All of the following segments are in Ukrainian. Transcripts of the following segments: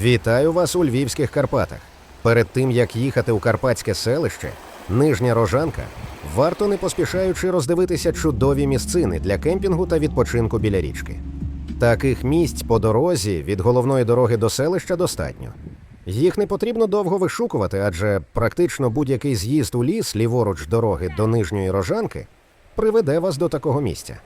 Вітаю вас у Львівських Карпатах. Перед тим як їхати у карпатське селище, Нижня Рожанка, варто не поспішаючи роздивитися чудові місцини для кемпінгу та відпочинку біля річки. Таких місць по дорозі від головної дороги до селища достатньо. Їх не потрібно довго вишукувати, адже практично будь-який з'їзд у ліс ліворуч дороги до нижньої рожанки приведе вас до такого місця.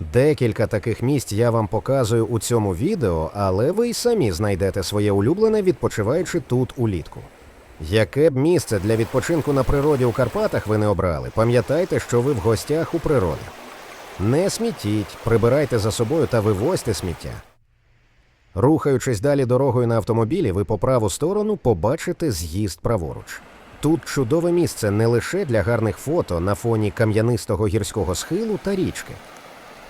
Декілька таких місць я вам показую у цьому відео, але ви й самі знайдете своє улюблене, відпочиваючи тут улітку. Яке б місце для відпочинку на природі у Карпатах ви не обрали, пам'ятайте, що ви в гостях у природі. Не смітіть, прибирайте за собою та вивозьте сміття. Рухаючись далі дорогою на автомобілі, ви по праву сторону побачите з'їзд праворуч. Тут чудове місце не лише для гарних фото на фоні кам'янистого гірського схилу та річки.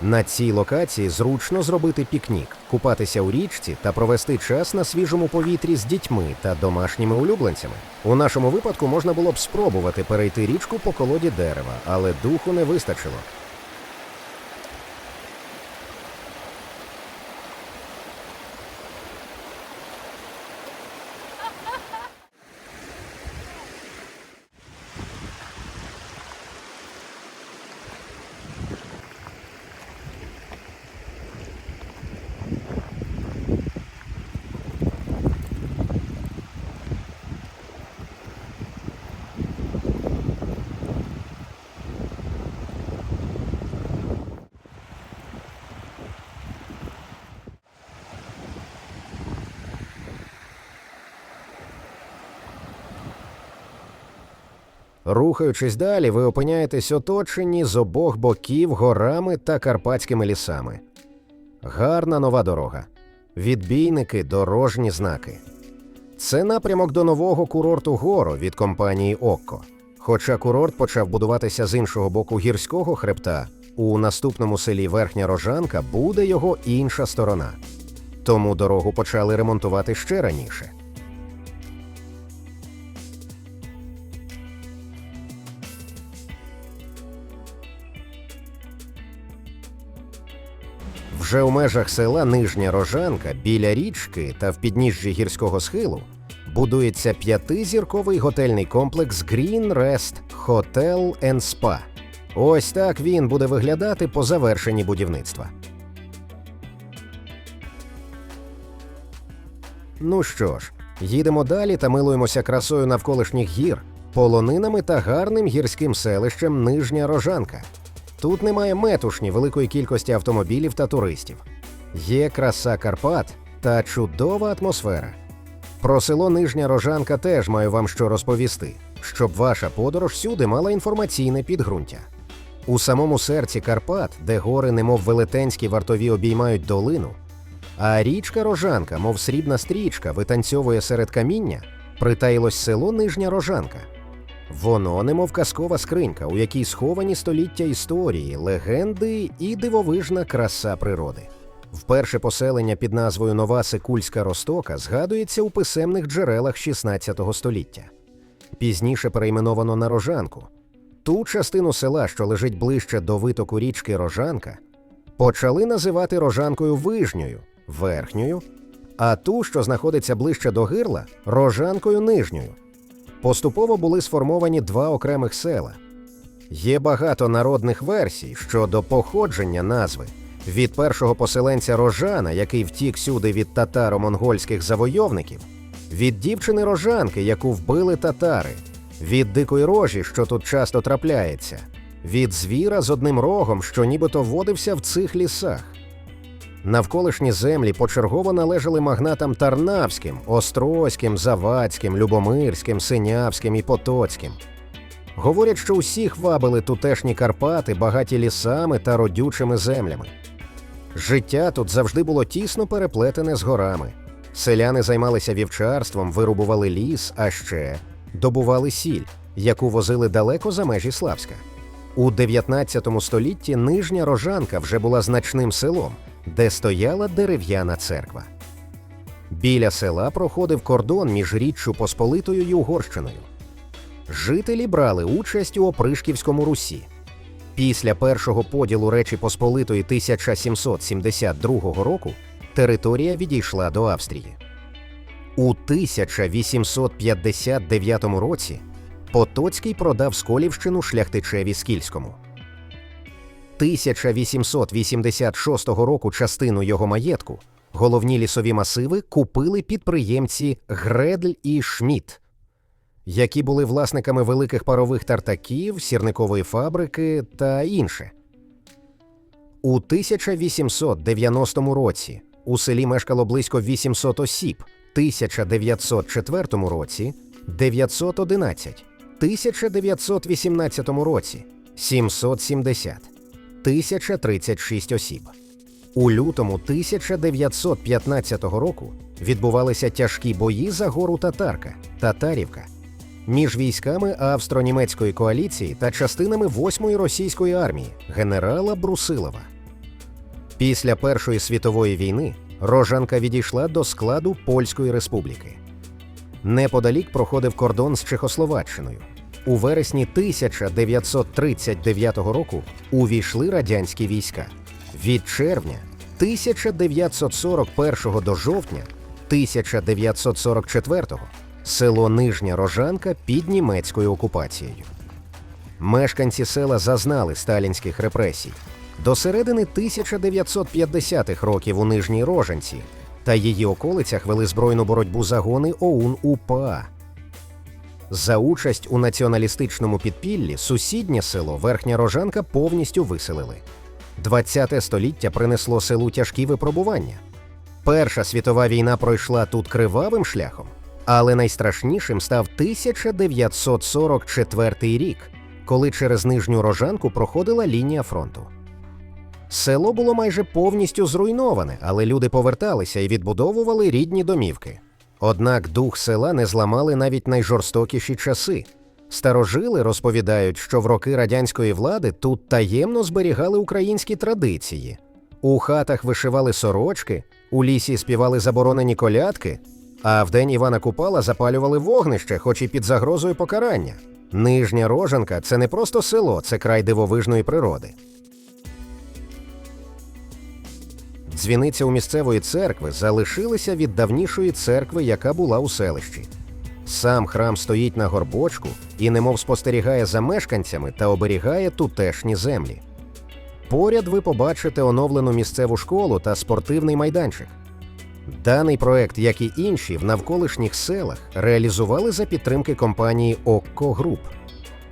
На цій локації зручно зробити пікнік, купатися у річці та провести час на свіжому повітрі з дітьми та домашніми улюбленцями. У нашому випадку можна було б спробувати перейти річку по колоді дерева, але духу не вистачило. Рухаючись далі, ви опиняєтесь оточені з обох боків горами та карпатськими лісами. Гарна нова дорога. Відбійники, дорожні знаки. Це напрямок до нового курорту Горо від компанії Окко. Хоча курорт почав будуватися з іншого боку гірського хребта, у наступному селі Верхня Рожанка буде його інша сторона. Тому дорогу почали ремонтувати ще раніше. Вже у межах села Нижня Рожанка біля річки та в підніжжі гірського схилу будується п'ятизірковий готельний комплекс Green Rest Hotel and Spa. Ось так він буде виглядати по завершенні будівництва. Ну що ж, їдемо далі та милуємося красою навколишніх гір, полонинами та гарним гірським селищем Нижня Рожанка. Тут немає метушні великої кількості автомобілів та туристів. Є краса Карпат та чудова атмосфера. Про село Нижня Рожанка теж маю вам що розповісти, щоб ваша подорож всюди мала інформаційне підґрунтя. У самому серці Карпат, де гори, немов велетенські вартові обіймають долину, а річка Рожанка, мов срібна стрічка, витанцьовує серед каміння, притаїлось село Нижня Рожанка. Воно немов казкова скринька, у якій сховані століття історії, легенди і дивовижна краса природи. Вперше поселення під назвою Нова Секульська Ростока згадується у писемних джерелах XVI століття. Пізніше перейменовано на Рожанку. Ту частину села, що лежить ближче до витоку річки Рожанка, почали називати Рожанкою Вижньою, верхньою, а ту, що знаходиться ближче до гирла, Рожанкою Нижньою. Поступово були сформовані два окремих села. Є багато народних версій щодо походження назви від першого поселенця Рожана, який втік сюди від татаро-монгольських завойовників, від дівчини Рожанки, яку вбили татари, від дикої рожі, що тут часто трапляється, від звіра з одним рогом, що нібито водився в цих лісах. Навколишні землі почергово належали магнатам Тарнавським, Острозьким, Завадським, Любомирським, Синявським і Потоцьким. Говорять, що усіх вабили тутешні Карпати, багаті лісами та родючими землями. Життя тут завжди було тісно переплетене з горами. Селяни займалися вівчарством, вирубували ліс, а ще добували сіль, яку возили далеко за межі Славська. У 19 столітті Нижня Рожанка вже була значним селом, де стояла дерев'яна церква. Біля села проходив кордон між Річчю Посполитою і Угорщиною. Жителі брали участь у Опришківському Русі. Після першого поділу Речі Посполитої 1772 року територія відійшла до Австрії. У 1859 році Потоцький продав Сколівщину шляхтичеві Скільському. 1886 року частину його маєтку головні лісові масиви купили підприємці Гредль і Шмідт, які були власниками великих парових тартаків, сірникової фабрики та інше. У 1890 році у селі мешкало близько 800 осіб, 1904 році 911, 1918 році 770, 1036 осіб. У лютому 1915 року відбувалися тяжкі бої за гору Татарка Татарівка між військами австро-німецької коаліції та частинами 8-ї російської армії генерала Брусилова. Після Першої світової війни Рожанка відійшла до складу Польської республіки. Неподалік проходив кордон з Чехословаччиною. У вересні 1939 року увійшли радянські війська. Від червня 1941 до жовтня 1944 село Нижня Рожанка під німецькою окупацією. Мешканці села зазнали сталінських репресій. До середини 1950-х років у Нижній Рожанці та її околицях вели збройну боротьбу загони ОУН УПА. За участь у націоналістичному підпіллі сусіднє село Верхня Рожанка повністю виселили. ХХ століття принесло селу тяжкі випробування. Перша світова війна пройшла тут кривавим шляхом, але найстрашнішим став 1944 рік, коли через нижню рожанку проходила лінія фронту. Село було майже повністю зруйноване, але люди поверталися і відбудовували рідні домівки. Однак дух села не зламали навіть найжорстокіші часи. Старожили розповідають, що в роки радянської влади тут таємно зберігали українські традиції. У хатах вишивали сорочки, у лісі співали заборонені колядки, а в день Івана Купала запалювали вогнище, хоч і під загрозою покарання. Нижня Рожанка це не просто село, це край дивовижної природи. Дзвіниця у місцевої церкви залишилася від давнішої церкви, яка була у селищі. Сам храм стоїть на горбочку і немов спостерігає за мешканцями та оберігає тутешні землі. Поряд ви побачите оновлену місцеву школу та спортивний майданчик. Даний проект, як і інші в навколишніх селах, реалізували за підтримки компанії Окко Груп.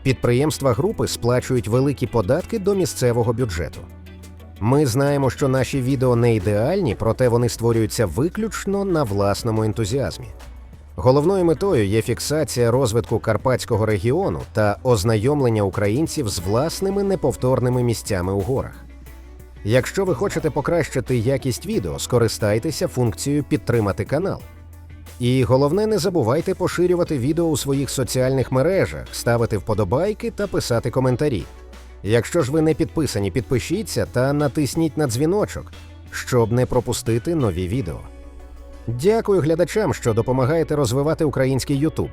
Підприємства групи сплачують великі податки до місцевого бюджету. Ми знаємо, що наші відео не ідеальні, проте вони створюються виключно на власному ентузіазмі. Головною метою є фіксація розвитку карпатського регіону та ознайомлення українців з власними неповторними місцями у горах. Якщо ви хочете покращити якість відео, скористайтеся функцією Підтримати канал. І головне, не забувайте поширювати відео у своїх соціальних мережах, ставити вподобайки та писати коментарі. Якщо ж ви не підписані, підпишіться та натисніть на дзвіночок, щоб не пропустити нові відео. Дякую глядачам, що допомагаєте розвивати український YouTube.